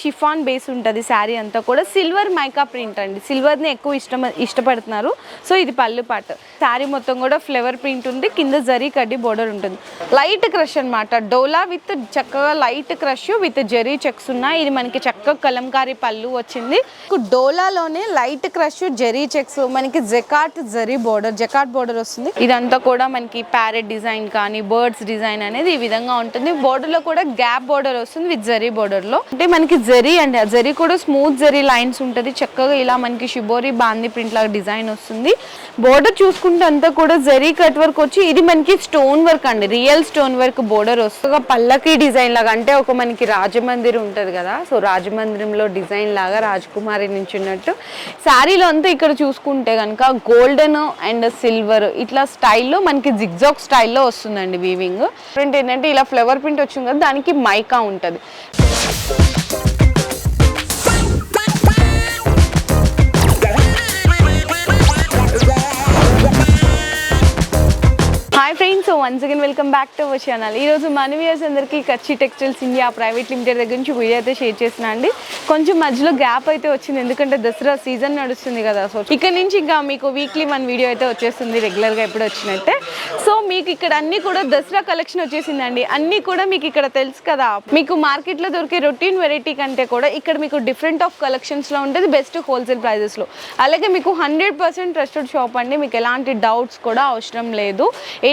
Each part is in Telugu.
షిఫాన్ బేస్ ఉంటుంది శారీ అంతా కూడా. సిల్వర్ మైకా ప్రింట్ అండి. సిల్వర్ని ఎక్కువ ఇష్టం ఇష్టపడుతున్నారు. సో ఇది పళ్ళు పాట. శారీ మొత్తం కూడా ఫ్లేవర్ ప్రింట్ ఉంది. కింద జరీ కడ్డీ బోర్డర్ ఉంటుంది. లైట్ క్రష్ అన్నమాట. డోలా విత్ చక్కగా light crush with zari checks ఉన్నాయి. ఇది మనకి చక్కగా కలంకారీ పళ్ళు వచ్చింది. డోలాలోనే లైట్ క్రష్ జరీ చెక్స్ మనకి jacquard zari border jacquard border వస్తుంది. ఇదంతా కూడా మనకి ప్యారెట్ డిజైన్ కానీ బర్డ్స్ డిజైన్ అనేది ఈ విధంగా ఉంటుంది. బోర్డర్లో కూడా గ్యాప్ బోర్డర్ వస్తుంది విత్ జరీ బోర్డర్లో అంటే మనకి జరీ అండి. ఆ జరీ కూడా స్మూత్ జరీ లైన్స్ ఉంటుంది. చక్కగా ఇలా మనకి షిబోరి బాంది ప్రింట్ లాగా డిజైన్ వస్తుంది. బోర్డర్ చూసుకుంటే అంతా కూడా జరీ కట్ వర్క్ వచ్చి ఇది మనకి స్టోన్ వర్క్ అండి. రియల్ స్టోన్ వర్క్ బోర్డర్ వస్తుంది. పల్లకి డిజైన్ లాగా అంటే ఒక మనకి రాజమందిర్ ఉంటుంది కదా. సో రాజమందిరంలో డిజైన్ లాగా రాజకుమారి నుంచి ఉన్నట్టు శారీలో అంతా ఇక్కడ చూసుకుంటే కనుక గోల్డెన్ అండ్ సిల్వర్ ఇట్లా స్టైల్లో మనకి జిగ్జాగ్ స్టైల్లో వస్తుందండి వీవింగ్ ప్రింట్ ఏంటంటే ఇలా ఫ్లవర్ ప్రింట్ వచ్చింది కదా దానికి మైకా ఉంటుంది. Hi friends so once again welcome back to our channel ఈ రోజు మన వ్యూయర్స్ అందరికీ కచ్చి టెక్స్టైల్స్ ఇండియా ప్రైవేట్ లిమిటెడ్ దగ్గర నుంచి వీడియో అయితే షేర్ చేసిన అండి. కొంచెం మధ్యలో గ్యాప్ అయితే వచ్చింది. ఎందుకంటే దసరా సీజన్ నడుస్తుంది కదా. సో ఇక్కడ నుంచి ఇంకా మీకు వీక్లీ వన్ వీడియో అయితే వచ్చేస్తుంది రెగ్యులర్గా ఎప్పుడు వచ్చినట్టే. సో మీకు ఇక్కడ అన్ని కూడా దసరా కలెక్షన్ వచ్చేసిందండి. అన్ని కూడా మీకు ఇక్కడ తెలుసు కదా. మీకు మార్కెట్లో దొరికే రొటీన్ వెరైటీ కంటే కూడా ఇక్కడ మీకు డిఫరెంట్ ఆఫ్ కలెక్షన్స్లో ఉంటుంది. బెస్ట్ హోల్సేల్ ప్రైజెస్లో అలాగే మీకు హండ్రెడ్ పర్సెంట్ ట్రస్టెడ్ షాప్ అండి. మీకు ఎలాంటి డౌట్స్ కూడా అవసరం లేదు.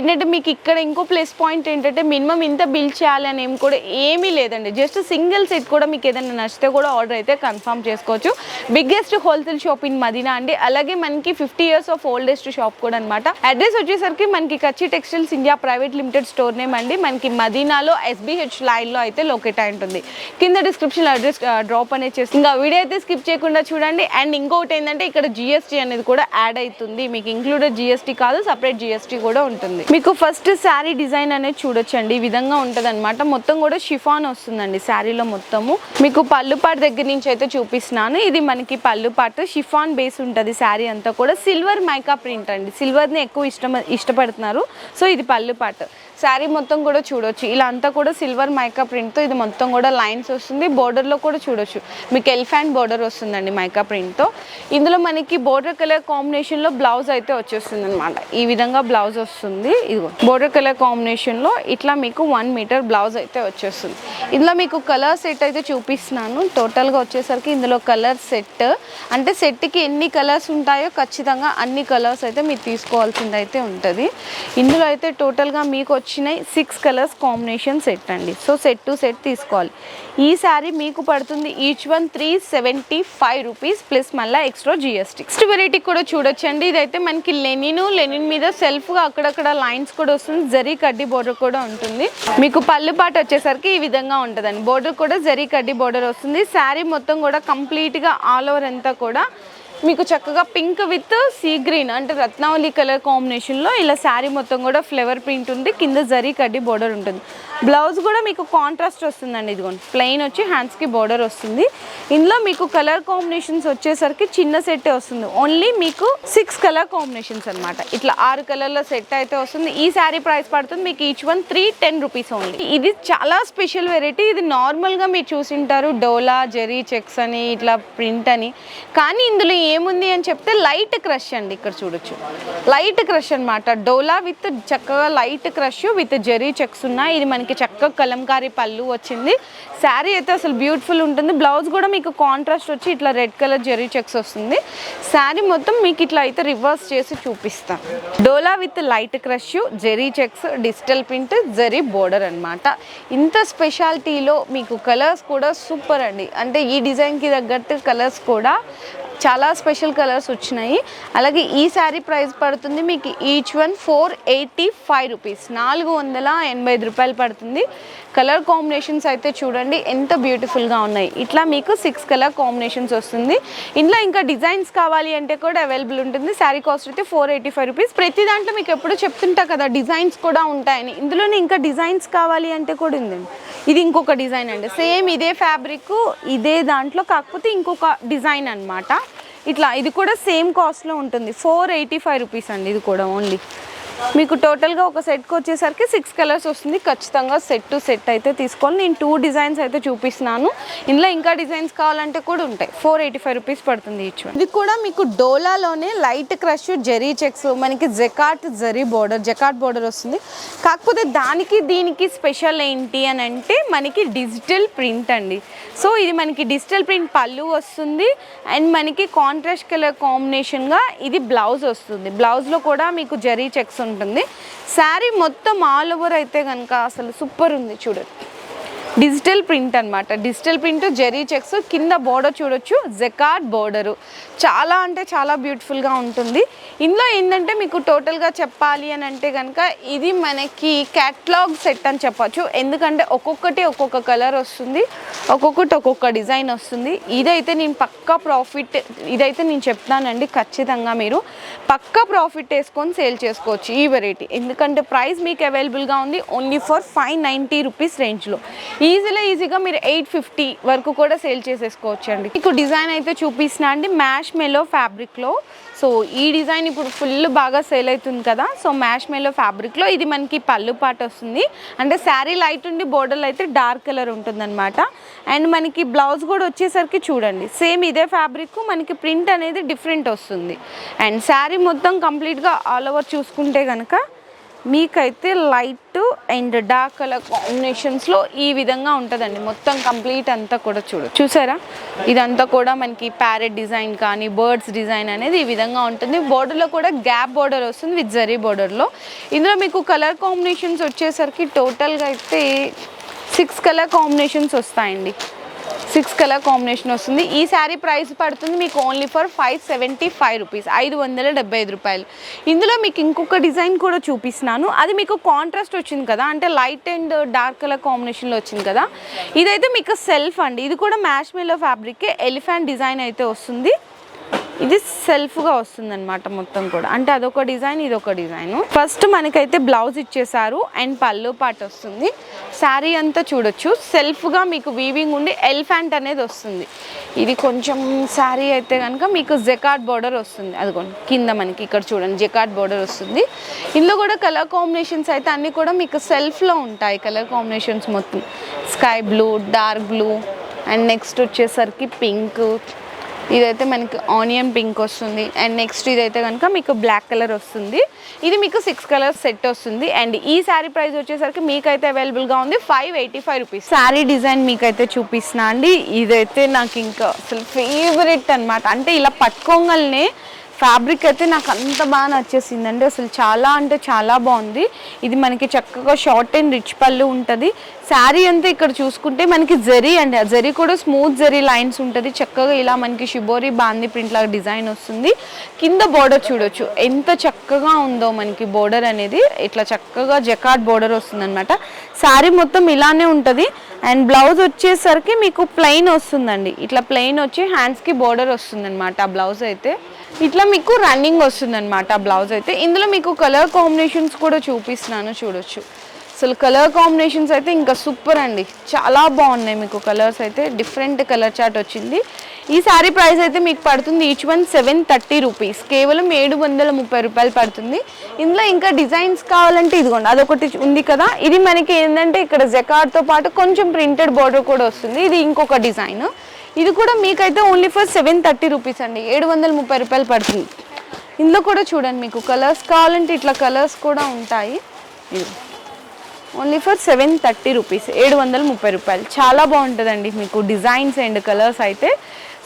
ఏంటంటే మీకు ఇక్కడ ఇంకో ప్లస్ పాయింట్ ఏంటంటే మినిమం ఇంత బిల్ చేయాలి అని ఏం కూడా ఏమీ లేదండి. జస్ట్ సింగిల్ సెట్ కూడా మీకు ఏదైనా నచ్చితే కూడా ఆర్డర్ అయితే కన్ఫర్మ్ చేసుకోవచ్చు. Biggest wholesale shop in Madina అండి. అలాగే మనకి fifty years of oldest shop కూడా అనమాట అడ్రస్ వచ్చేసరికి మనకి Kachchi textiles India private limited store name అండి. మనకి మదీనాలో ఎస్బీహెచ్ లైన్లో అయితే లొకేట్ అయి ఉంటుంది. కింద డిస్క్రిప్షన్ అడ్రస్ డ్రాప్ అనేది చేసి ఇంకా వీడియో అయితే స్కిప్ చేయకుండా చూడండి. అండ్ ఇంకొకటి ఏంటంటే ఇక్కడ జిఎస్టీ అనేది కూడా యాడ్ అవుతుంది. మీకు ఇంక్లూడెడ్ జిఎస్టీ కాదు సపరేట్ జిఎస్టీ కూడా ఉంటుంది. మీకు ఫస్ట్ శారీ డిజైన్ అనేది చూడొచ్చండి. ఈ విధంగా ఉంటుంది అనమాట మొత్తం కూడా షిఫాన్ వస్తుందండి శారీలో మొత్తము. మీకు పళ్ళు పాటు దగ్గర నుంచి అయితే చూపిస్తున్నాను. ఇది మనకి పళ్ళు పాటు షిఫాన్ బేస్ ఉంటుంది శారీ అంతా కూడా. సిల్వర్ మైకా ప్రింట్ అండి. సిల్వర్ని ఎక్కువ ఇష్టం ఇష్టపడుతున్నారు. సో ఇది పళ్ళు పాటు. శారీ మొత్తం కూడా చూడొచ్చు. ఇలా అంతా కూడా సిల్వర్ మైకా ప్రింట్తో ఇది మొత్తం కూడా లైన్స్ వస్తుంది. బోర్డర్లో కూడా చూడొచ్చు. మీకు ఎలిఫాంట్ బోర్డర్ వస్తుందండి మైకా ప్రింట్తో ఇందులో మనకి బోర్డర్ కలర్ కాంబినేషన్లో బ్లౌజ్ అయితే వచ్చేస్తుంది అనమాట ఈ విధంగా బ్లౌజ్ వస్తుంది. ఇదిగో బోర్డర్ కలర్ కాంబినేషన్లో ఇట్లా మీకు వన్ మీటర్ బ్లౌజ్ అయితే వచ్చేస్తుంది. ఇందులో మీకు కలర్ సెట్ అయితే చూపిస్తున్నాను. టోటల్గా వచ్చేసరికి ఇందులో కలర్ సెట్ అంటే సెట్కి ఎన్ని కలర్స్ ఉంటాయో ఖచ్చితంగా అన్ని కలర్స్ అయితే మీరు తీసుకోవాల్సింది అయితే ఉంటుంది. ఇందులో అయితే టోటల్గా మీకు వచ్చినాయి. సిక్స్ కలర్స్ కాంబినేషన్ సెట్ అండి. సో సెట్ టు సెట్ తీసుకోవాలి. ఈ శారీ మీకు పడుతుంది each one three seventy five rupees plus మళ్ళీ ఎక్స్ట్రా జిఎస్టీ నెక్స్ట్ వెరైటీ కూడా చూడొచ్చండి. ఇదైతే మనకి లెనిన్ లెనిన్ మీద సెల్ఫ్గా అక్కడక్కడ లైన్స్ కూడా వస్తుంది. జరీ కడ్డీ బోర్డర్ కూడా ఉంటుంది. మీకు పళ్ళు పాట వచ్చేసరికి ఈ విధంగా ఉంటుందండి. బోర్డర్ కూడా జరీ కడ్డీ బోర్డర్ వస్తుంది. శారీ మొత్తం కూడా కంప్లీట్గా ఆల్ ఓవర్ అంతా కూడా మీకు చక్కగా పింక్ విత్ సీ గ్రీన్ అంటే రత్నావళి కలర్ కాంబినేషన్లో ఇలా శారీ మొత్తం కూడా ఫ్లేవర్ ప్రింట్ ఉంది. కింద జరీ కడ్డీ బోర్డర్ ఉంటుంది. బ్లౌజ్ కూడా మీకు కాంట్రాస్ట్ వస్తుందండి ఇదిగోండి. ప్లెయిన్ వచ్చి హ్యాండ్స్కి బోర్డర్ వస్తుంది. ఇందులో మీకు కలర్ కాంబినేషన్స్ వచ్చేసరికి చిన్న సెట్ వస్తుంది. ఓన్లీ మీకు సిక్స్ కలర్ కాంబినేషన్స్ అనమాట ఇట్లా ఆరు కలర్ల సెట్ అయితే వస్తుంది. ఈ శారీ ప్రైస్ పడుతుంది. మీకు each one three ten rupees only ఇది చాలా స్పెషల్ వెరైటీ ఇది నార్మల్గా మీరు చూసింటారు. డోలా జెరీ చెక్స్ అని ఇట్లా ప్రింట్ అని. కానీ ఇందులో ఏముంది అని చెప్తే లైట్ క్రష్ అండి ఇక్కడ చూడొచ్చు. లైట్ క్రష్ అన్నమాట. డోలా విత్ చక్కగా light crush with zari checks ఉన్నాయి ఇది మనకి చక్కగా కలంకారీ పళ్ళు వచ్చింది. శారీ అయితే అసలు బ్యూటిఫుల్ ఉంటుంది. బ్లౌజ్ కూడా మీకు కాంట్రాస్ట్ వచ్చి ఇట్లా రెడ్ కలర్ జెరీ చెక్స్ వస్తుంది. శారీ మొత్తం మీకు ఇట్లా అయితే రివర్స్ చేసి చూపిస్తాను డోలా with light crush zari checks digital print zari border అనమాట ఇంత స్పెషాలిటీలో మీకు కలర్స్ కూడా సూపర్ అండి. అంటే ఈ డిజైన్కి తగ్గట్టు కలర్స్ కూడా చాలా స్పెషల్ కలర్స్ వచ్చినాయి. అలాగే ఈ శారీ ప్రైస్ పడుతుంది మీకు each one four eighty five rupees నాలుగు వందల ఎనభై ఐదు రూపాయలు పడుతుంది. కలర్ కాంబినేషన్స్ అయితే చూడండి ఎంత బ్యూటిఫుల్గా ఉన్నాయి. ఇట్లా మీకు సిక్స్ కలర్ కాంబినేషన్స్ వస్తుంది. ఇంట్లో ఇంకా డిజైన్స్ కావాలి అంటే కూడా అవైలబుల్ ఉంటుంది. శారీ కాస్ట్ అయితే ఫోర్ ఎయిటీ ఫైవ్ రూపీస్ ప్రతి దాంట్లో మీకు ఎప్పుడు చెప్తుంటా కదా డిజైన్స్ కూడా ఉంటాయని. ఇందులోనే ఇంకా డిజైన్స్ కావాలి అంటే కూడా ఉందండి. ఇది ఇంకొక డిజైన్ అండి. సేమ్ ఇదే ఫ్యాబ్రిక్ ఇదే దాంట్లో కాకపోతే ఇంకొక డిజైన్ అన్నమాట. ఇట్లా ఇది కూడా సేమ్ కాస్ట్లో ఉంటుంది. ఫోర్ ఎయిటీ ఫైవ్ రూపీస్ అండి. ఇది కూడా ఓన్లీ మీకు టోటల్గా ఒక సెట్కి వచ్చేసరికి సిక్స్ కలర్స్ వస్తుంది. ఖచ్చితంగా సెట్ టు సెట్ అయితే తీసుకొని నేను టూ డిజైన్స్ అయితే చూపిస్తున్నాను. ఇందులో ఇంకా డిజైన్స్ కావాలంటే కూడా ఉంటాయి. ఫోర్ ఎయిటీ ఫైవ్ రూపీస్ పడుతుంది ఈచ్ ఇది కూడా మీకు డోలాలోనే లైట్ క్రష్ జెరీ చెక్స్ మనకి jacquard zari border jacquard border వస్తుంది. కాకపోతే దానికి దీనికి స్పెషల్ ఏంటి అని అంటే మనకి డిజిటల్ ప్రింట్ అండి. సో ఇది మనకి డిజిటల్ ప్రింట్ పళ్ళు వస్తుంది. అండ్ మనకి కాంట్రాస్ట్ కలర్ కాంబినేషన్గా ఇది బ్లౌజ్ వస్తుంది. బ్లౌజ్లో కూడా మీకు జరీ చెక్స్ ఉంటుంది. శారీ మొత్తం ఆల్ ఓవర్ అయితే కనుక అసలు సూపర్ ఉంది చూడండి. డిజిటల్ ప్రింట్ అనమాట డిజిటల్ ప్రింట్ జెరీ చెక్స్ కింద బోర్డర్ చూడొచ్చు జెకార్డ్ బోర్డరు. చాలా అంటే చాలా బ్యూటిఫుల్గా ఉంటుంది. ఇందులో ఏంటంటే మీకు టోటల్గా చెప్పాలి అని అంటే కనుక ఇది మనకి క్యాట్లాగ్ సెట్ అని చెప్పొచ్చు. ఎందుకంటే ఒక్కొక్కటి ఒక్కొక్క కలర్ వస్తుంది ఒక్కొక్కటి ఒక్కొక్క డిజైన్ వస్తుంది. ఇదైతే నేను పక్కా ప్రాఫిట్ ఇదైతే నేను చెప్తానండి ఖచ్చితంగా మీరు. పక్కా ప్రాఫిట్ వేసుకొని సేల్ చేసుకోవచ్చు ఈ వెరైటీ. ఎందుకంటే ప్రైస్ మీకు అవైలబుల్గా ఉంది only for five ninety rupees రేంజ్లో. ఈ ఈజీలో ఈజీగా మీరు ఎయిట్ ఫిఫ్టీ వరకు కూడా సేల్ చేసేసుకోవచ్చు అండి మీకు డిజైన్ అయితే చూపిస్తున్నా అండి. మ్యాష్ మెలో ఫ్యాబ్రిక్లో సో ఈ డిజైన్ ఇప్పుడు ఫుల్ బాగా సేల్ అవుతుంది కదా. సో మ్యాష్ మెలో ఫ్యాబ్రిక్లో ఇది మనకి పళ్ళు పాట వస్తుంది. అంటే శారీ లైట్ ఉండి బోర్డర్లో అయితే డార్క్ కలర్ ఉంటుందన్నమాట. అండ్ మనకి బ్లౌజ్ కూడా వచ్చేసరికి చూడండి. సేమ్ ఇదే ఫ్యాబ్రిక్ మనకి ప్రింట్ అనేది డిఫరెంట్ వస్తుంది. అండ్ శారీ మొత్తం కంప్లీట్గా ఆల్ ఓవర్ చూసుకుంటే కనుక మీకైతే లైట్ అండ్ డార్క్ కలర్ కాంబినేషన్స్లో ఈ విధంగా ఉంటుందండి. మొత్తం కంప్లీట్ అంతా కూడా చూడు. చూసారా? ఇదంతా కూడా మనకి ప్యారెట్ డిజైన్ కానీ బర్డ్స్ డిజైన్ అనేది ఈ విధంగా ఉంటుంది. బోర్డర్లో కూడా గ్యాప్ బోర్డర్ వస్తుంది విత్ జరీ బోర్డర్లో ఇందులో మీకు కలర్ కాంబినేషన్స్ వచ్చేసరికి టోటల్గా అయితే సిక్స్ కలర్ కాంబినేషన్స్ వస్తాయండి. సిక్స్ కలర్ కాంబినేషన్ వస్తుంది. ఈ శారీ ప్రైస్ పడుతుంది మీకు only for five seventy five rupees ఐదు వందల డెబ్బై ఐదు రూపాయలు. ఇందులో మీకు ఇంకొక డిజైన్ కూడా చూపిస్తున్నాను. అది మీకు కాంట్రాస్ట్ వచ్చింది కదా అంటే లైట్ అండ్ డార్క్ కలర్ కాంబినేషన్లో వచ్చింది కదా. ఇదైతే మీకు సెల్ఫ్ అండి. ఇది కూడా మ్యాష్ మిల్లో ఫ్యాబ్రిక్ ఎలిఫెంట్ డిజైన్ అయితే వస్తుంది. ఇది సెల్ఫ్గా వస్తుంది అనమాట మొత్తం కూడా. అంటే అదొక డిజైన్ ఇదొక డిజైన్. ఫస్ట్ మనకైతే బ్లౌజ్ ఇచ్చేసారు అండ్ పళ్ళు పాట వస్తుంది. శారీ అంతా చూడొచ్చు. సెల్ఫ్గా మీకు వీవింగ్ ఉండి ఎలిఫెంట్ అనేది వస్తుంది. ఇది కొంచెం శారీ అయితే కనుక మీకు జెకాట్ బోర్డర్ వస్తుంది. అదిగోండి కింద మనకి ఇక్కడ చూడండి జెకాట్ బోర్డర్ వస్తుంది. ఇందులో కూడా కలర్ కాంబినేషన్స్ అయితే అన్నీ కూడా మీకు సెల్ఫ్లో ఉంటాయి కలర్ కాంబినేషన్స్ మొత్తం. Sky blue dark blue and next వచ్చేసరికి పింక్ ఇదైతే మనకి ఆనియన్ పింక్ వస్తుంది. అండ్ నెక్స్ట్ ఇదైతే కనుక మీకు బ్లాక్ కలర్ వస్తుంది. ఇది మీకు సిక్స్ కలర్ సెట్ వస్తుంది. అండ్ ఈ శారీ ప్రైస్ వచ్చేసరికి మీకైతే అవైలబుల్గా ఉంది. Five eighty five rupees. Sari design మీకైతే చూపిస్తున్నా అండి. ఇదైతే నాకు ఇంకా అసలు ఫేవరెట్ అన్నమాట. అంటే ఇలా పట్టుకోగలనే ఫ్యాబ్రిక్ అయితే నాకు అంత బాగా నచ్చేసిందండి అసలు చాలా అంటే చాలా బాగుంది. ఇది మనకి చక్కగా షార్ట్ అండ్ రిచ్ పళ్ళు ఉంటుంది. శారీ అంతా ఇక్కడ చూసుకుంటే మనకి జరీ అండి. ఆ జరీ కూడా స్మూత్ జరీ లైన్స్ ఉంటుంది. చక్కగా ఇలా మనకి షిబోరి బాంది ప్రింట్ లాగా డిజైన్ వస్తుంది. కింద బోర్డర్ చూడొచ్చు. ఎంత చక్కగా ఉందో మనకి బోర్డర్ అనేది. ఇట్లా చక్కగా జకాట్ బోర్డర్ వస్తుంది అనమాట శారీ మొత్తం ఇలానే ఉంటుంది. అండ్ బ్లౌజ్ వచ్చేసరికి మీకు ప్లెయిన్ వస్తుందండి. ఇట్లా ప్లెయిన్ వచ్చి హ్యాండ్స్కి బోర్డర్ వస్తుంది అనమాట ఆ బ్లౌజ్ అయితే. ఇట్లా మీకు రన్నింగ్ వస్తుందన్నమాట బ్లౌజ్ అయితే. ఇందులో మీకు కలర్ కాంబినేషన్స్ కూడా చూపిస్తున్నాను చూడొచ్చు. అసలు కలర్ కాంబినేషన్స్ అయితే ఇంకా సూపర్ అండి. చాలా బాగున్నాయి మీకు కలర్స్ అయితే. డిఫరెంట్ కలర్ చార్ట్ వచ్చింది. ఈ సారీ ప్రైస్ అయితే మీకు పడుతుంది each one seven thirty rupees. కేవలం ఏడు వందల ముప్పై రూపాయలు పడుతుంది. ఇందులో ఇంకా డిజైన్స్ కావాలంటే ఇదిగోండి అదొకటి ఉంది కదా. ఇది మనకి ఏంటంటే ఇక్కడ జకార్డ్తో పాటు కొంచెం ప్రింటెడ్ బార్డర్ కూడా వస్తుంది. ఇది ఇంకొక డిజైన్. ఇది కూడా మీకైతే only for seven thirty rupees అండి. ఏడు వందల ముప్పై రూపాయలు పడుతుంది. ఇందులో కూడా చూడండి మీకు కలర్స్ కావాలంటే ఇట్లా కలర్స్ కూడా ఉంటాయి. Only for seven thirty rupees ఏడు వందల ముప్పై రూపాయలు. చాలా బాగుంటుందండి మీకు డిజైన్స్ అండ్ కలర్స్ అయితే.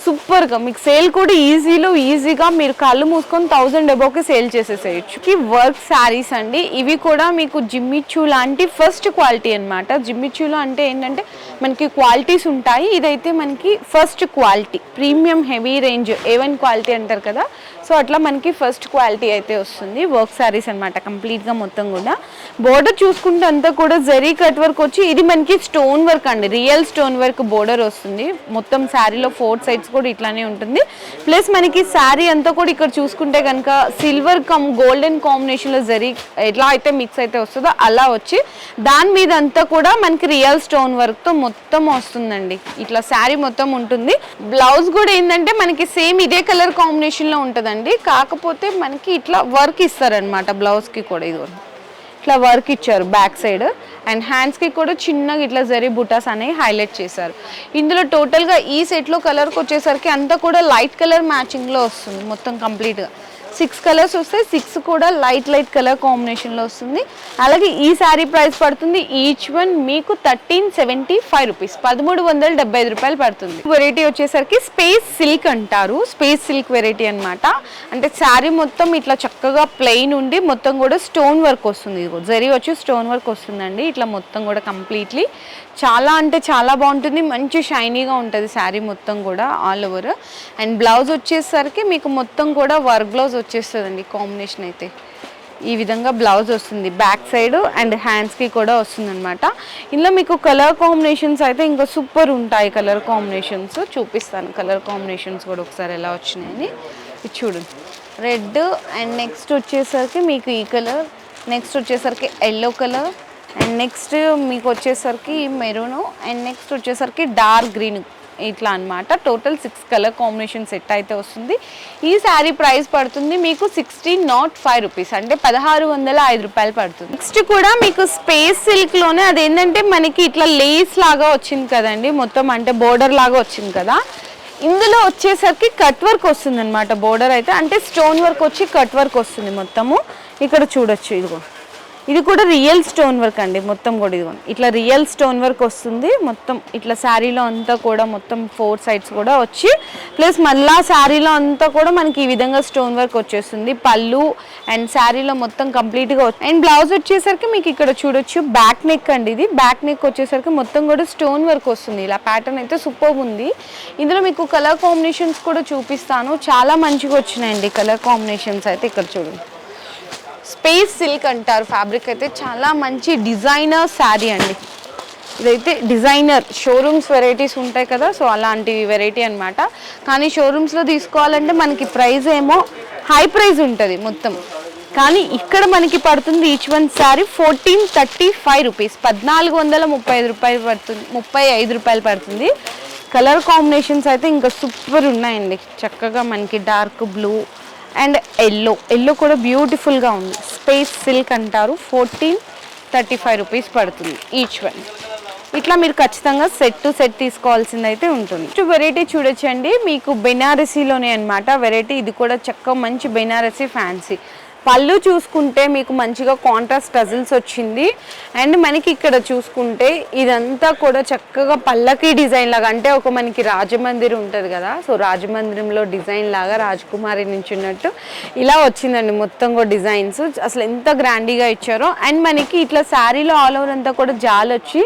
సూపర్గా. మీకు సేల్ కూడా ఈజీలో ఈజీగా మీరు కళ్ళు మూసుకొని థౌజండ్ ఎబోకి సేల్ చేసేసేయచ్చు. ఈ వర్క్ శారీస్ అండి ఇవి కూడా మీకు జిమ్మిచ్చు లాంటి ఫస్ట్ క్వాలిటీ అన్నమాట. జిమ్మిచ్చులో అంటే ఏంటంటే మనకి క్వాలిటీస్ ఉంటాయి. ఇదైతే మనకి first quality. Premium heavy range A one quality అంటారు కదా సో అట్లా మనకి ఫస్ట్ క్వాలిటీ అయితే వస్తుంది. వర్క్ శారీస్ అనమాట కంప్లీట్గా మొత్తం కూడా. బోర్డర్ చూసుకుంటే అంతా కూడా జరీ కట్ వర్క్ వచ్చి ఇది మనకి స్టోన్ వర్క్ అండి. రియల్ స్టోన్ వర్క్ బోర్డర్ వస్తుంది. మొత్తం శారీలో ఫోర్ సైడ్స్ కూడా ఇట్లానే ఉంటుంది. ప్లస్ మనకి శారీ అంతా కూడా ఇక్కడ చూసుకుంటే కనుక సిల్వర్ కమ్ గోల్డెన్ కాంబినేషన్లో జరీ ఎట్లా అయితే మిక్స్ అయితే వస్తుందో అలా వచ్చి దాని మీద అంతా కూడా మనకి రియల్ స్టోన్ వర్క్తో మొత్తం వస్తుందండి. ఇట్లా శారీ మొత్తం ఉంటుంది. బ్లౌజ్ కూడా ఏంటంటే మనకి సేమ్ ఇదే కలర్ కాంబినేషన్లో ఉంటుందండి. అండి. కాకపోతే మనకి ఇట్లా వర్క్ ఇస్తారనమాట బ్లౌజ్కి కూడా ఇది. ఇట్లా వర్క్ ఇచ్చారు బ్యాక్ సైడ్. అండ్ హ్యాండ్స్కి కూడా చిన్నగా ఇట్లా జరీ బుటాస్ అనేవి హైలైట్ చేశారు. ఇందులో టోటల్గా ఈ సెట్లో కలర్కి వచ్చేసరికి అంతా కూడా లైట్ కలర్ మ్యాచింగ్లో వస్తుంది మొత్తం కంప్లీట్గా సిక్స్ కలర్స్ వస్తాయి సిక్స్ కూడా లైట్ లైట్ కలర్ కాంబినేషన్లో వస్తుంది. అలాగే ఈ శారీ ప్రైస్ పడుతుంది ఈచ్ వన్ మీకు థర్టీన్ సెవెంటీ ఫైవ్ రూపీస్. పదమూడు వందల డెబ్బై ఐదు రూపాయలు పడుతుంది. వెరైటీ వచ్చేసరికి స్పేస్ సిల్క్ అంటారు. స్పేస్ సిల్క్ వెరైటీ అనమాట అంటే శారీ మొత్తం ఇట్లా చక్కగా ప్లెయిన్ ఉండి మొత్తం కూడా స్టోన్ వర్క్ వస్తుంది. జరీ వచ్చి స్టోన్ వర్క్ వస్తుందండి. ఇట్లా మొత్తం కూడా కంప్లీట్లీ చాలా అంటే చాలా బాగుంటుంది. మంచి షైనీగా ఉంటుంది శారీ మొత్తం కూడా ఆల్ ఓవర్. అండ్ బ్లౌజ్ వచ్చేసరికి మీకు మొత్తం కూడా వర్క్ బ్లౌజ్ వచ్చేస్తుందండి కాంబినేషన్ అయితే. ఈ విధంగా బ్లౌజ్ వస్తుంది. బ్యాక్ సైడ్ అండ్ హ్యాండ్స్కి కూడా వస్తుందన్నమాట. ఇందులో మీకు కలర్ కాంబినేషన్స్ అయితే ఇంకా సూపర్ ఉంటాయి కలర్ కాంబినేషన్స్ చూపిస్తాను కలర్ కాంబినేషన్స్ కూడా ఒకసారి ఎలా వచ్చినాయని. ఇది చూడండి. రెడ్ అండ్ నెక్స్ట్ వచ్చేసరికి మీకు ఈ కలర్ నెక్స్ట్ వచ్చేసరికి ఎల్లో కలర్ అండ్ నెక్స్ట్ మీకు వచ్చేసరికి మెరూను అండ్ నెక్స్ట్ వచ్చేసరికి డార్క్ గ్రీన్ ఇట్లా అన్నమాట. Total six colour combination set అయితే వస్తుంది. ఈ శారీ ప్రైస్ పడుతుంది మీకు సిక్స్టీన్ నాట్ ఫైవ్ రూపీస్ అంటే పదహారు వందల ఐదు రూపాయలు పడుతుంది. నెక్స్ట్ కూడా మీకు స్పేస్ సిల్క్లోనే అదేంటంటే మనకి ఇట్లా లేస్ లాగా వచ్చింది కదండి. మొత్తం అంటే బోర్డర్ లాగా వచ్చింది కదా. ఇందులో వచ్చేసరికి కట్ వర్క్ వస్తుంది అనమాట బోర్డర్ అయితే అంటే స్టోన్ వర్క్ వచ్చి కట్ వర్క్ వస్తుంది మొత్తము. ఇక్కడ చూడొచ్చు ఇదిగో. ఇది కూడా రియల్ స్టోన్ వర్క్ అండి మొత్తం కూడా ఇదిగో ఇట్లా రియల్ స్టోన్ వర్క్ వస్తుంది మొత్తం ఇట్లా శారీలో అంతా కూడా మొత్తం ఫోర్ సైడ్స్ కూడా వచ్చి ప్లస్ మళ్ళా శారీలో అంతా కూడా మనకి ఈ విధంగా స్టోన్ వర్క్ వచ్చేస్తుంది. పళ్ళు అండ్ శారీలో మొత్తం కంప్లీట్గా అండ్ బ్లౌజ్ వచ్చేసరికి మీకు ఇక్కడ చూడొచ్చు బ్యాక్ నెక్ అండి ఇది. బ్యాక్ నెక్ వచ్చేసరికి మొత్తం కూడా స్టోన్ వర్క్ వస్తుంది. ఇలా ప్యాటర్న్ అయితే సూపర్ ఉంది. ఇందులో మీకు కలర్ కాంబినేషన్స్ కూడా చూపిస్తాను. చాలా మంచిగా వచ్చినాయండి కలర్ కాంబినేషన్స్ అయితే ఇక్కడ చూడండి. స్పేస్ సిల్క్ అంటారు ఫ్యాబ్రిక్ అయితే. చాలా మంచి డిజైనర్ శారీ అండి. ఇదైతే డిజైనర్ షోరూమ్స్ వెరైటీస్ ఉంటాయి కదా సో అలాంటి వెరైటీ అనమాట కానీ షోరూమ్స్లో తీసుకోవాలంటే మనకి ప్రైస్ ఏమో హై ప్రైస్ ఉంటుంది మొత్తం. కానీ ఇక్కడ మనకి పడుతుంది each one sari fourteen thirty five rupees పద్నాలుగు వందల ముప్పై ఐదు రూపాయలు పడుతుంది ముప్పై ఐదు రూపాయలు పడుతుంది. కలర్ కాంబినేషన్స్ అయితే ఇంకా సూపర్ ఉన్నాయండి. చక్కగా మనకి dark blue and yellow. Yellow కూడా బ్యూటిఫుల్గా ఉంది. స్పేస్ సిల్క్ అంటారు. ఫోర్టీన్ థర్టీ ఫైవ్ రూపీస్ పడుతుంది ఈచ్ వన్. ఇట్లా మీరు ఖచ్చితంగా సెట్ టు సెట్ తీసుకోవాల్సింది అయితే ఉంటుంది. నెక్స్ట్ వెరైటీ చూడొచ్చండి. మీకు బెనారసీలోనే అనమాట వెరైటీ ఇది కూడా చక్క మంచి బెనారసీ ఫ్యాన్సీ. పళ్ళు చూసుకుంటే మీకు మంచిగా కాంట్రాస్ట్ టజిల్స్ వచ్చింది. అండ్ మనకి ఇక్కడ చూసుకుంటే ఇదంతా కూడా చక్కగా పళ్ళకి డిజైన్ లాగా అంటే ఒక మనకి రాజమందిర్ ఉంటుంది కదా. సో రాజమందిరంలో డిజైన్ లాగా రాజకుమారి నుంచున్నట్టు ఇలా వచ్చిందండి మొత్తం కూడా డిజైన్స్ అసలు ఎంత గ్రాండీగా ఇచ్చారో. అండ్ మనకి ఇట్లా శారీలో ఆల్ ఓవర్ అంతా కూడా జాలు వచ్చి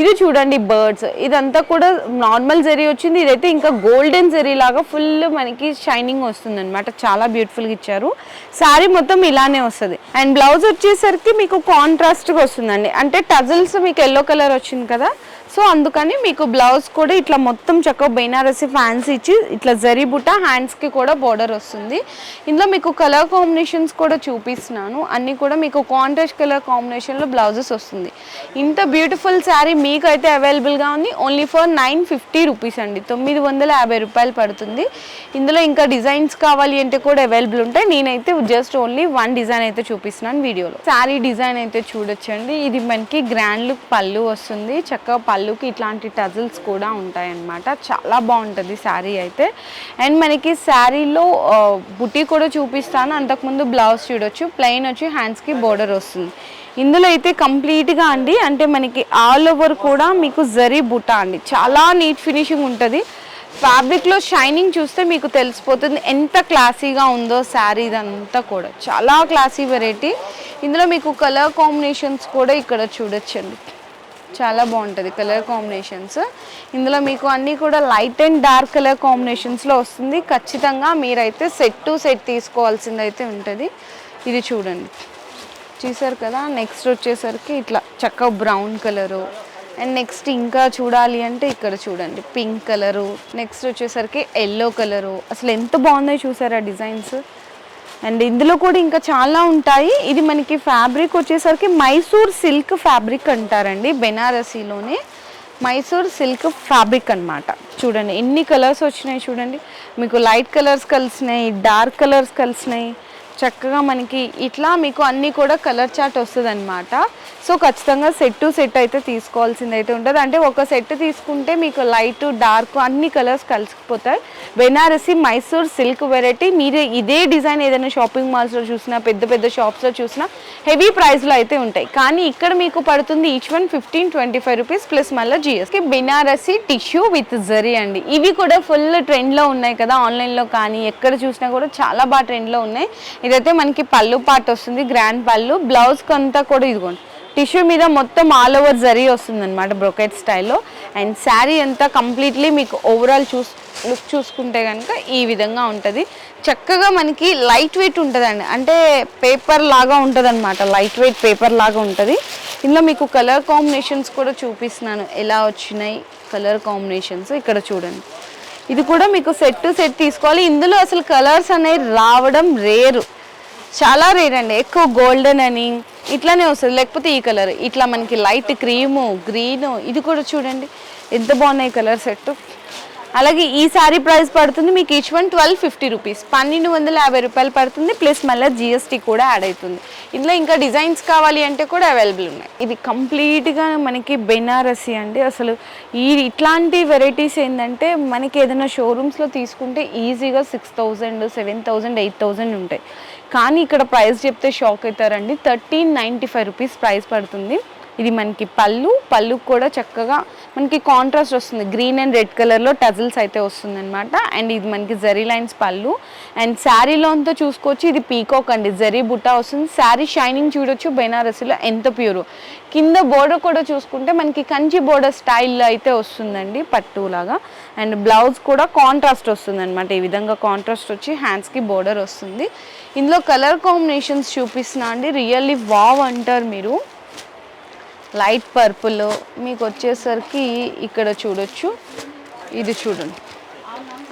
ఇది చూడండి బర్డ్స్ ఇదంతా కూడా నార్మల్ జరీ వచ్చింది. ఇదైతే ఇంకా గోల్డెన్ జరీ లాగా ఫుల్ మనకి షైనింగ్ వస్తుందన్నమాట. చాలా బ్యూటిఫుల్గా ఇచ్చారు. శారీ మొత్తం ఇలానే వస్తుంది. అండ్ బ్లౌజ్ వచ్చేసరికి మీకు కాంట్రాస్ట్గా వస్తుందండి. అంటే టజల్స్ మీకు ఎల్లో కలర్ వచ్చింది కదా సో అందుకని మీకు బ్లౌజ్ కూడా ఇట్లా మొత్తం చక్కగా బెనారసి ఫ్యాన్స్ ఇచ్చి ఇట్లా జరీ బుట్ట హ్యాండ్స్కి కూడా బోర్డర్ వస్తుంది. ఇందులో మీకు కలర్ కాంబినేషన్స్ కూడా చూపిస్తున్నాను. అన్నీ కూడా మీకు కాంట్రాస్ట్ కలర్ కాంబినేషన్లో బ్లౌజెస్ వస్తుంది. ఇంత బ్యూటిఫుల్ శారీ మీకైతే అవైలబుల్గా ఉంది. Only for nine fifty rupees అండి. తొమ్మిది వందల యాభై రూపాయలు పడుతుంది. ఇందులో ఇంకా డిజైన్స్ కావాలి అంటే కూడా అవైలబుల్ ఉంటాయి. నేనైతే జస్ట్ ఓన్లీ వన్ డిజైన్ అయితే చూపిస్తున్నాను వీడియోలో. శారీ డిజైన్ అయితే చూడొచ్చండి. ఇది మనకి గ్రాండ్ లుక్ పళ్ళు వస్తుంది. చక్కగా పళ్ళు పళ్ళుకి ఇట్లాంటి టజిల్స్ కూడా ఉంటాయన్నమాట. చాలా బాగుంటుంది శారీ అయితే. అండ్ మనకి శారీలో బుటీ కూడా చూపిస్తాను. అంతకుముందు బ్లౌజ్ చూడొచ్చు. ప్లెయిన్ వచ్చి హ్యాండ్స్కి బోర్డర్ వస్తుంది. ఇందులో అయితే కంప్లీట్గా అండి. అంటే మనకి ఆల్ ఓవర్ కూడా మీకు జరీ బుట్ట అండి. చాలా నీట్ ఫినిషింగ్ ఉంటుంది. ఫ్యాబ్రిక్లో షైనింగ్ చూస్తే మీకు తెలిసిపోతుంది ఎంత క్లాసీగా ఉందో శారీ ఇదంతా కూడా. చాలా క్లాసీ వెరైటీ ఇందులో మీకు కలర్ కాంబినేషన్స్ కూడా ఇక్కడ చూడొచ్చండి. చాలా బాగుంటుంది కలర్ కాంబినేషన్స్. ఇందులో మీకు అన్నీ కూడా లైట్ అండ్ డార్క్ కలర్ కాంబినేషన్స్లో వస్తుంది. ఖచ్చితంగా మీరైతే సెట్ టు సెట్ తీసుకోవాల్సింది అయితే ఉంటుంది. ఇది చూడండి. చూసారు కదా? నెక్స్ట్ వచ్చేసరికి ఇట్లా చక్క బ్రౌన్ కలరు. అండ్ నెక్స్ట్ ఇంకా చూడాలి అంటే ఇక్కడ చూడండి. Pink colour. నెక్స్ట్ వచ్చేసరికి ఎల్లో కలరు. అసలు ఎంత బాగున్నాయి చూసారా డిజైన్స్? అండ్ ఇందులో కూడా ఇంకా చాలా ఉంటాయి. ఇది మనకి ఫ్యాబ్రిక్ వచ్చేసరికి మైసూర్ సిల్క్ ఫ్యాబ్రిక్ అంటారండి బెనారసీలోనే. మైసూర్ సిల్క్ ఫ్యాబ్రిక్ అన్నమాట. చూడండి ఎన్ని కలర్స్ వచ్చినాయి చూడండి. మీకు లైట్ కలర్స్ కలిసినాయి డార్క్ కలర్స్ కలిసినాయి. చక్కగా మనకి ఇట్లా మీకు అన్నీ కూడా కలర్ చార్ట్ వస్తుంది అనమాట సో ఖచ్చితంగా సెట్ టు సెట్ అయితే తీసుకోవాల్సింది అయితే ఉంటుంది. అంటే ఒక సెట్ తీసుకుంటే మీకు లైట్ డార్క్ అన్ని కలర్స్ కలిసిపోతాయి. Banarasi Mysore silk variety. మీరు ఇదే డిజైన్ ఏదైనా షాపింగ్ మాల్స్లో చూసినా పెద్ద పెద్ద షాప్స్లో చూసినా హెవీ ప్రైస్లో అయితే ఉంటాయి. కానీ ఇక్కడ మీకు పడుతుంది each one fifteen twenty five rupees plus మళ్ళీ జిఎస్కి. బెనారసి టిష్యూ విత్ జరీ అండి. ఇవి కూడా ఫుల్ ట్రెండ్లో ఉన్నాయి కదా ఆన్లైన్లో కానీ ఎక్కడ చూసినా కూడా చాలా బాగా ట్రెండ్లో ఉన్నాయి. ఇదైతే మనకి పళ్ళు పార్ట్ వస్తుంది గ్రాండ్ పళ్ళు. బ్లౌజ్కి అంతా కూడా ఇదిగోండి. టిష్యూ మీద మొత్తం ఆల్ ఓవర్ జరీ వస్తుంది అనమాట బ్రొకెట్ స్టైల్లో అండ్ శారీ అంతా కంప్లీట్లీ మీకు ఓవరాల్ చూస్ లుక్ చూసుకుంటే కనుక ఈ విధంగా ఉంటుంది. చక్కగా మనకి లైట్ వెయిట్ ఉంటుందండి. అంటే పేపర్ లాగా ఉంటుంది అనమాట లైట్ వెయిట్ పేపర్ లాగా ఉంటుంది. ఇందులో మీకు కలర్ కాంబినేషన్స్ కూడా చూపిస్తున్నాను. ఎలా వచ్చినాయి కలర్ కాంబినేషన్స్ ఇక్కడ చూడండి. ఇది కూడా మీకు సెట్ టు సెట్ తీసుకోవాలి. ఇందులో అసలు కలర్స్ అనేవి రావడం రేరు చాలా రేర్ అండి. ఎక్కువ గోల్డెన్ అని ఇట్లానే వస్తుంది. లేకపోతే ఈ కలర్ ఇట్లా మనకి లైట్ క్రీము గ్రీన్ ఇది కూడా చూడండి. ఎంత బాగున్నాయి కలర్ సెట్ అలాగే ఈ సారీ ప్రైస్ పడుతుంది మీకు each one twelve fifty rupees పన్నెండు వందల యాభై రూపాయలు పడుతుంది. ప్లస్ మళ్ళీ జిఎస్టీ కూడా యాడ్ అవుతుంది. ఇందులో ఇంకా డిజైన్స్ కావాలి అంటే కూడా అవైలబుల్ ఉన్నాయి. ఇది కంప్లీట్గా మనకి బెనారసి అండి. అసలు ఈ ఇట్లాంటి వెరైటీస్ ఏంటంటే మనకి ఏదైనా షోరూమ్స్లో తీసుకుంటే ఈజీగా six thousand seven thousand eight thousand ఉంటాయి. కానీ ఇక్కడ ప్రైస్ చెప్తే షాక్ అవుతారండి. Thirteen ninety five rupees price పడుతుంది. ఇది మనకి పళ్ళు. పళ్ళు కూడా చక్కగా మనకి కాంట్రాస్ట్ వస్తుంది. గ్రీన్ అండ్ రెడ్ కలర్లో టజిల్స్ అయితే వస్తుంది అనమాట అండ్ ఇది మనకి జరీ లైన్స్ పళ్ళు. అండ్ శారీలో అంతా చూసుకోవచ్చు. ఇది పీకాక్ అండి. జరీ బుట్ట వస్తుంది. శారీ షైనింగ్ చూడొచ్చు. బెనారసీలో ఎంత ప్యూర్ కింద బోర్డర్ కూడా చూసుకుంటే మనకి కంచి బోర్డర్ స్టైల్లో అయితే వస్తుందండి పట్టులాగా. అండ్ బ్లౌజ్ కూడా కాంట్రాస్ట్ వస్తుంది అనమాట ఈ విధంగా కాంట్రాస్ట్ వచ్చి హ్యాండ్స్కి బోర్డర్ వస్తుంది. ఇందులో కలర్ కాంబినేషన్స్ చూపిస్తున్నా అండి. రియల్లీ వావ్ అంటారు మీరు. లైట్ పర్పుల్ మీకు వచ్చేసరికి ఇక్కడ చూడొచ్చు. ఇది చూడండి.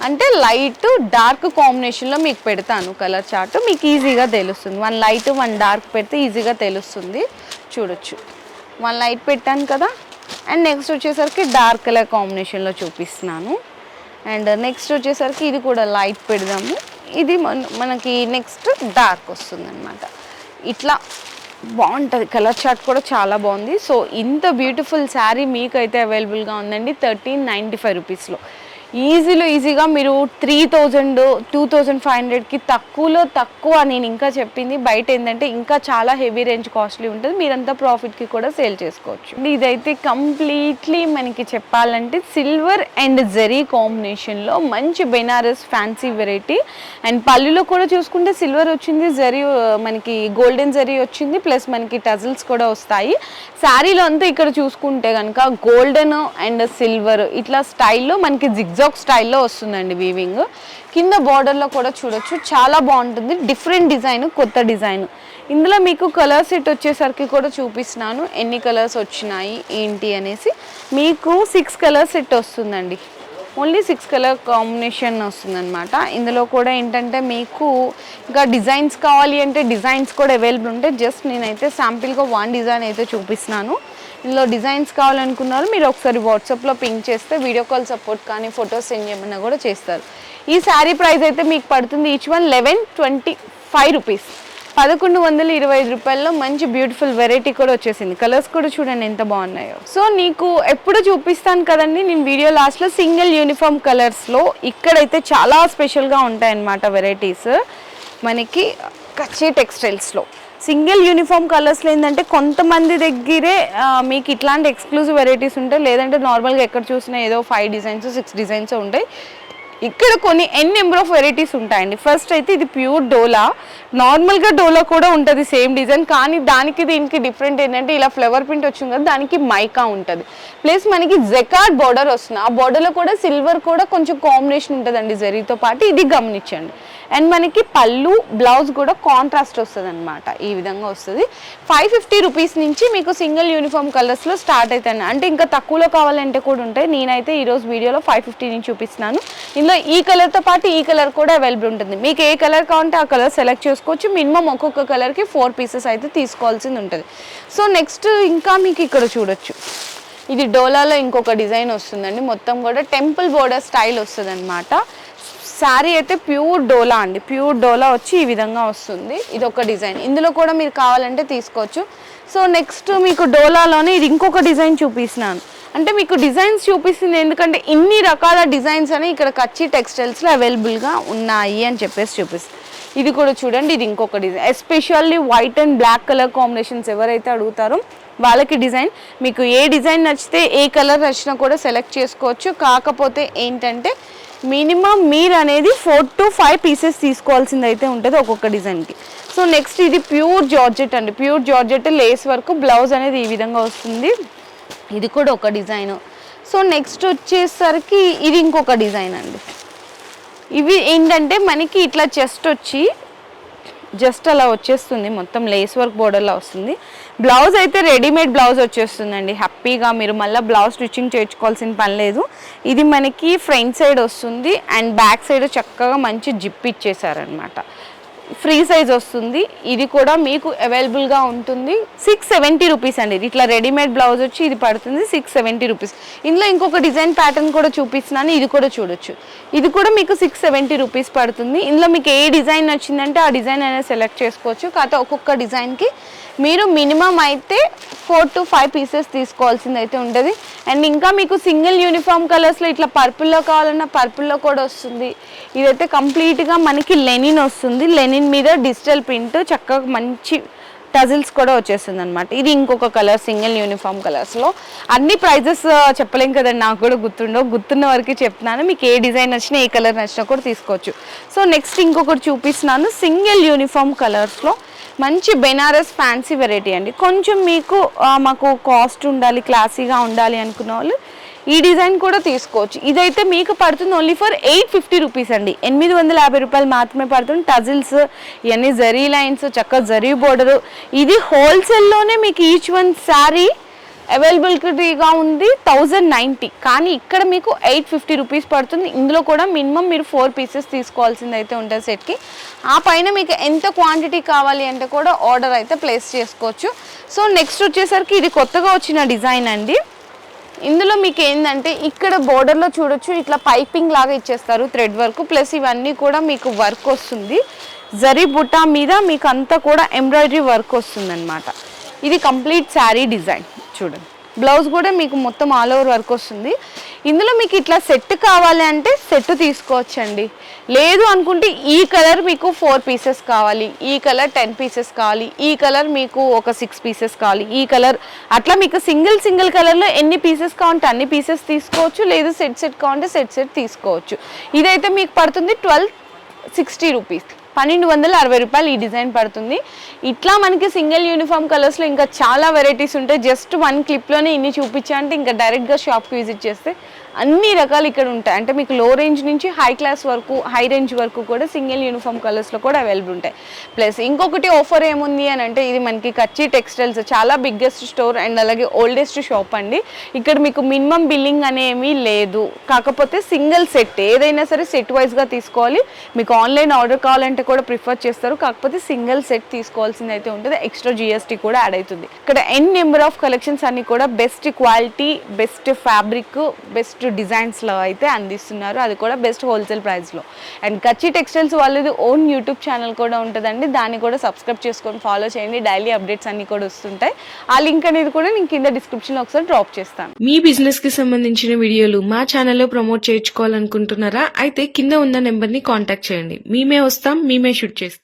అంటే లైట్ డార్క్ కాంబినేషన్లో మీకు పెడతాను కలర్ చార్ట్ మీకు ఈజీగా తెలుస్తుంది. వన్ లైట్ వన్ డార్క్ పెడితే ఈజీగా తెలుస్తుంది. చూడొచ్చు. వన్ లైట్ పెట్టాను కదా. అండ్ నెక్స్ట్ వచ్చేసరికి డార్క్ కలర్ కాంబినేషన్లో చూపిస్తున్నాను. అండ్ నెక్స్ట్ వచ్చేసరికి ఇది కూడా లైట్ పెడదాము. ఇది మన- మనకి నెక్స్ట్ డార్క్ వస్తుంది అనమాట ఇట్లా బాగుంటుంది. కలర్ చార్ట్ కూడా చాలా బాగుంది. సో ఇంత బ్యూటిఫుల్ శారీ మీకైతే అవైలబుల్గా ఉందండి. థర్టీన్ నైంటీ ఫైవ్ రూపీస్లో. ఈజీలో ఈజీగా మీరు three thousand two thousand five హండ్రెడ్కి తక్కువలో తక్కువ నేను ఇంకా చెప్పింది. బయట ఏంటంటే ఇంకా చాలా హెవీ రేంజ్ కాస్ట్లీ ఉంటుంది. మీరంతా ప్రాఫిట్కి కూడా సేల్ చేసుకోవచ్చు. ఇదైతే కంప్లీట్లీ మనకి చెప్పాలంటే సిల్వర్ అండ్ జెరీ కాంబినేషన్లో మంచి బెనారస్ ఫ్యాన్సీ వెరైటీ అండ్ పళ్ళులో కూడా చూసుకుంటే సిల్వర్ వచ్చింది జరీ మనకి గోల్డెన్ జరీ వచ్చింది ప్లస్ మనకి టజిల్స్ కూడా వస్తాయి. శారీలో అంతా ఇక్కడ చూసుకుంటే కనుక గోల్డెన్ అండ్ సిల్వర్ ఇట్లా స్టైల్లో మనకి జిగ్జాగ్ స్టైల్లో వస్తుందండి వీవింగ్ కింద బార్డర్లో కూడా చూడొచ్చు. చాలా బాగుంటుంది. డిఫరెంట్ డిజైన్ కొత్త డిజైన్ ఇందులో మీకు కలర్ సెట్ వచ్చేసరికి కూడా చూపిస్తున్నాను. ఎన్ని కలర్స్ వచ్చినాయి ఏంటి అనేసి. మీకు సిక్స్ కలర్ సెట్ వస్తుందండి. ఓన్లీ సిక్స్ కలర్ కాంబినేషన్ వస్తుందన్నమాట. ఇందులో కూడా ఏంటంటే మీకు ఇంకా డిజైన్స్ కావాలి అంటే డిజైన్స్ కూడా అవైలబుల్ ఉంటాయి. జస్ట్ నేనైతే శాంపిల్గా వన్ డిజైన్ అయితే చూపిస్తున్నాను. ఇందులో డిజైన్స్ కావాలనుకున్నారు మీరు ఒకసారి వాట్సాప్లో పింక్ చేస్తే వీడియో కాల్ సపోర్ట్ కానీ ఫొటోస్ సెండ్ చేయమన్నా కూడా చేస్తారు. ఈ శారీ ప్రైస్ అయితే మీకు పడుతుంది each one eleven twenty five rupees పదకొండు వందల ఇరవై ఐదు రూపాయల్లో మంచి బ్యూటిఫుల్ వెరైటీ కూడా వచ్చేసింది. కలర్స్ కూడా చూడండి ఎంత బాగున్నాయో. సో నీకు ఎప్పుడు చూపిస్తాను కదండి నేను వీడియో లాస్ట్లో సింగిల్ యూనిఫామ్ కలర్స్లో ఇక్కడైతే చాలా స్పెషల్గా ఉంటాయన్నమాట వెరైటీస్ మనకి కచ్చి టెక్స్టైల్స్లో సింగిల్ యూనిఫామ్ కలర్స్లో ఏంటంటే కొంతమంది దగ్గరే మీకు ఇట్లాంటి ఎక్స్క్లూజివ్ వెరైటీస్ ఉంటాయి. లేదంటే నార్మల్గా ఎక్కడ చూసినా ఏదో ఫైవ్ డిజైన్స్ సిక్స్ డిజైన్స్ ఉంటాయి. ఇక్కడ కొన్ని ఎన్ నెంబర్ ఆఫ్ వెరైటీస్ ఉంటాయండి. ఫస్ట్ అయితే ఇది ప్యూర్ డోలా నార్మల్గా డోలా కూడా ఉంటుంది సేమ్ డిజైన్ కానీ దానికి దీనికి డిఫరెంట్ ఏంటంటే ఇలా ఫ్లవర్ ప్రింట్ వచ్చింది కదా దానికి మైకా ఉంటుంది. ప్లస్ మనకి జెకార్డ్ బార్డర్ వస్తుంది. ఆ బార్డర్లో కూడా సిల్వర్ కూడా కొంచెం కాంబినేషన్ ఉంటుందండి జరీతో పాటు. ఇది గమనించండి. అండ్ మనకి పళ్ళు బ్లౌజ్ కూడా కాంట్రాస్ట్ వస్తుంది అనమాట ఈ విధంగా వస్తుంది. ఫైవ్ ఫిఫ్టీ రూపీస్ నుంచి మీకు సింగిల్ యూనిఫామ్ కలర్స్లో స్టార్ట్ అవుతాయి అంటే ఇంకా తక్కువలో కావాలంటే కూడా ఉంటాయి. నేనైతే ఈరోజు వీడియోలో ఫైవ్ ఫిఫ్టీ నుంచి చూపిస్తున్నాను. ఇందులో ఈ కలర్తో పాటు ఈ కలర్ కూడా అవైలబుల్ ఉంటుంది. మీకు ఏ కలర్ కావాలంటే ఆ కలర్ సెలెక్ట్ చేసుకోవచ్చు. మినిమం ఒక్కొక్క కలర్కి ఫోర్ పీసెస్ అయితే తీసుకోవాల్సింది ఉంటుంది. సో నెక్స్ట్ ఇంకా మీకు ఇక్కడ చూడొచ్చు. ఇది డోలాలో ఇంకొక డిజైన్ వస్తుందండి. మొత్తం కూడా టెంపుల్ బోర్డర్ స్టైల్ వస్తుంది అనమాట శారీ అయితే ప్యూర్ డోలా అండి. ప్యూర్ డోలా వచ్చి ఈ విధంగా వస్తుంది. ఇది ఒక డిజైన్. ఇందులో కూడా మీరు కావాలంటే తీసుకోవచ్చు. సో నెక్స్ట్ మీకు డోలాలోనే ఇది ఇంకొక డిజైన్ చూపిస్తున్నాను. అంటే మీకు డిజైన్స్ చూపిస్తుంది ఎందుకంటే ఇన్ని రకాల డిజైన్స్ అని ఇక్కడ కచ్చి టెక్స్టైల్స్లో అవైలబుల్గా ఉన్నాయి అని చెప్పేసి చూపిస్తుంది. ఇది కూడా చూడండి ఇది ఇంకొక design. Especially white and black colour combinations ఎవరైతే అడుగుతారో వాళ్ళకి డిజైన్. మీకు ఏ డిజైన్ నచ్చితే ఏ కలర్ నచ్చినా కూడా సెలెక్ట్ చేసుకోవచ్చు. కాకపోతే ఏంటంటే మినిమం మీరు అనేది ఫోర్ టు ఫైవ్ పీసెస్ తీసుకోవాల్సింది అయితే ఉంటుంది ఒక్కొక్క డిజైన్కి. సో నెక్స్ట్ ఇది ప్యూర్ జార్జెట్ అండి. ప్యూర్ జార్జెట్ లేస్ వరకు బ్లౌజ్ అనేది ఈ విధంగా వస్తుంది. ఇది కూడా ఒక డిజైన్. సో నెక్స్ట్ వచ్చేసరికి ఇది ఇంకొక డిజైన్ అండి. ఇవి ఏంటంటే మనకి ఇట్లా చెస్ట్ వచ్చి జస్ట్ అలా వచ్చేస్తుంది. మొత్తం లేస్ వర్క్ బోర్డర్లా వస్తుంది. బ్లౌజ్ అయితే రెడీమేడ్ బ్లౌజ్ వచ్చేస్తుందండి. హ్యాపీగా మీరు మళ్ళీ బ్లౌజ్ స్టిచ్చింగ్ చేయించుకోవాల్సిన పని లేదు. ఇది మనకి ఫ్రంట్ సైడ్ వస్తుంది. అండ్ బ్యాక్ సైడ్ చక్కగా మంచి జిప్ ఇచ్చేసారనమాట ఫ్రీ సైజ్ వస్తుంది. ఇది కూడా మీకు అవైలబుల్గా ఉంటుంది. సిక్స్ సెవెంటీ రూపీస్ అండి. ఇట్లా రెడీమేడ్ బ్లౌజ్ వచ్చి ఇది పడుతుంది. సిక్స్ సెవెంటీ రూపీస్ ఇందులో ఇంకొక డిజైన్ ప్యాటర్న్ కూడా చూపిస్తున్నాను. ఇది కూడా చూడొచ్చు. ఇది కూడా మీకు సిక్స్ సెవెంటీ రూపీస్ పడుతుంది. ఇందులో మీకు ఏ డిజైన్ నచ్చిందంటే ఆ డిజైన్ అనేది సెలెక్ట్ చేసుకోవచ్చు. కాకపోతే ఒక్కొక్క డిజైన్కి మీరు మినిమం అయితే ఫోర్ టు ఫైవ్ పీసెస్ తీసుకోవాల్సింది అయితే ఉంటుంది అండ్ ఇంకా మీకు సింగిల్ యూనిఫామ్ కలర్స్లో ఇట్లా పర్పుల్లో కావాలన్నా పర్పుల్లో కూడా వస్తుంది. ఇదైతే కంప్లీట్గా మనకి లెనిన్ వస్తుంది. లెనిన్ మీద డిజిటల్ ప్రింట్ చక్కగా మంచి టజిల్స్ కూడా వచ్చేస్తుంది అనమాట ఇది ఇంకొక కలర్ సింగిల్ యూనిఫామ్ కలర్స్లో. అన్ని ప్రైజెస్ చెప్పలేం కదండి. నాకు కూడా గుర్తుండవు. గుర్తున్న వరకు చెప్తున్నాను. మీకు ఏ డిజైన్ నచ్చినా ఏ కలర్ నచ్చినా కూడా తీసుకోవచ్చు. సో నెక్స్ట్ ఇంకొకటి చూపిస్తున్నాను. సింగిల్ యూనిఫామ్ కలర్స్లో మంచి బెనారస్ ఫ్యాన్సీ వెరైటీ అండి. కొంచెం మీకు మాకు కాస్ట్ ఉండాలి క్లాసీగా ఉండాలి అనుకున్న వాళ్ళు ఈ డిజైన్ కూడా తీసుకోవచ్చు. ఇదైతే మీకు పడుతుంది only for eight fifty rupees అండి. ఎనిమిది వందల యాభై రూపాయలు మాత్రమే పడుతుంది. టజిల్స్ ఇవన్నీ జరీ లైన్స్ చక్కగా జరీ బోర్డరు. ఇది హోల్సేల్లోనే మీకు ఈచ్ వన్ శారీ అవైలబిలిటీగా ఉంది థౌజండ్ నైంటీ. కానీ ఇక్కడ మీకు ఎయిట్ ఫిఫ్టీ రూపీస్ పడుతుంది. ఇందులో కూడా మినిమం మీరు ఫోర్ పీసెస్ తీసుకోవాల్సింది అయితే ఉంటుంది సెట్కి. ఆ పైన మీకు ఎంత క్వాంటిటీ కావాలి అంటే కూడా ఆర్డర్ అయితే ప్లేస్ చేసుకోవచ్చు. సో నెక్స్ట్ వచ్చేసరికి ఇది కొత్తగా వచ్చిన డిజైన్ అండి. ఇందులో మీకు ఏంటంటే ఇక్కడ బోర్డర్లో చూడొచ్చు ఇట్లా పైపింగ్ లాగా ఇచ్చేస్తారు థ్రెడ్ వర్క్. ప్లస్ ఇవన్నీ కూడా మీకు వర్క్ వస్తుంది. జరీ బుట్టా మీద మీకు అంతా కూడా ఎంబ్రాయిడరీ వర్క్ వస్తుంది ఇది కంప్లీట్ శారీ డిజైన్. చూడండి. బ్లౌజ్ కూడా మీకు మొత్తం ఆల్ ఓవర్ వర్క్ వస్తుంది. ఇందులో మీకు ఇట్లా సెట్ కావాలి అంటే సెట్ తీసుకోవచ్చండి. లేదు అనుకుంటే ఈ కలర్ మీకు ఫోర్ పీసెస్ కావాలి ఈ కలర్ టెన్ పీసెస్ కావాలి ఈ కలర్ మీకు ఒక సిక్స్ పీసెస్ కావాలి ఈ కలర్ అట్లా మీకు సింగిల్ సింగిల్ కలర్లో ఎన్ని పీసెస్ కావాలంటే అన్ని పీసెస్ తీసుకోవచ్చు లేదు సెట్ సెట్ కావాలంటే సెట్ సెట్ తీసుకోవచ్చు. ఇదైతే మీకు పడుతుంది ట్వెల్వ్ సిక్స్టీ రూపీస్. పన్నెండు వందల అరవై రూపాయలు ఈ డిజైన్ పడుతుంది. ఇట్లా మనకి సింగిల్ యూనిఫామ్ కలర్స్లో ఇంకా చాలా వెరైటీస్ ఉంటాయి. జస్ట్ వన్ క్లిప్లోనే ఇన్ని చూపించా అంటే ఇంకా డైరెక్ట్గా షాప్కి విజిట్ చేస్తే అన్ని రకాలు ఇక్కడ ఉంటాయి. అంటే మీకు లో రేంజ్ నుంచి హై క్లాస్ వరకు హై రేంజ్ వరకు కూడా సింగిల్ యూనిఫామ్ కలర్స్లో కూడా అవైలబుల్ ఉంటాయి. ప్లస్ ఇంకొకటి ఆఫర్ ఏముంది అని అంటే ఇది మనకి కచ్చి టెక్స్టైల్స్ చాలా బిగ్గెస్ట్ స్టోర్ అండ్ అలాగే ఓల్డెస్ట్ షాప్ అండి. ఇక్కడ మీకు మినిమం బిల్లింగ్ అనేమి లేదు. కాకపోతే సింగిల్ సెట్ ఏదైనా సరే సెట్ వైజ్గా తీసుకోవాలి. మీకు ఆన్లైన్ ఆర్డర్ కావాలంటే కూడా ప్రిఫర్ చేస్తారు. కాకపోతే సింగిల్ సెట్ తీసుకోవాల్సింది అయితే ఉంటుంది. ఎక్స్ట్రా జిఎస్టీ కూడా యాడ్ అవుతుంది. ఇక్కడ ఎన్ నెంబర్ ఆఫ్ కలెక్షన్స్ అన్ని కూడా best quality best fabric best డిజైన్స్లో అయితే అందిస్తున్నారు. అది కూడా బెస్ట్ హోల్సేల్ ప్రైస్లో అండ్ కచ్చి టెక్స్టైల్స్ వాళ్ళది ఓన్ యూట్యూబ్ ఛానల్ కూడా ఉంటుందండి. దాన్ని కూడా సబ్స్క్రైబ్ చేసుకొని ఫాలో చేయండి. డైలీ అప్డేట్స్ అన్ని కూడా వస్తుంటాయి. ఆ లింక్ అనేది కూడా నేను కింద డిస్క్రిప్షన్లో ఒకసారి డ్రాప్ చేస్తాను. మీ బిజినెస్కి సంబంధించిన వీడియోలు మా ఛానల్లో ప్రమోట్ చేయించుకోవాలనుకుంటున్నారా? అయితే కింద ఉన్న నెంబర్ని కాంటాక్ట్ చేయండి. మేమే వస్తాం మేమే షూట్ చేస్తాం.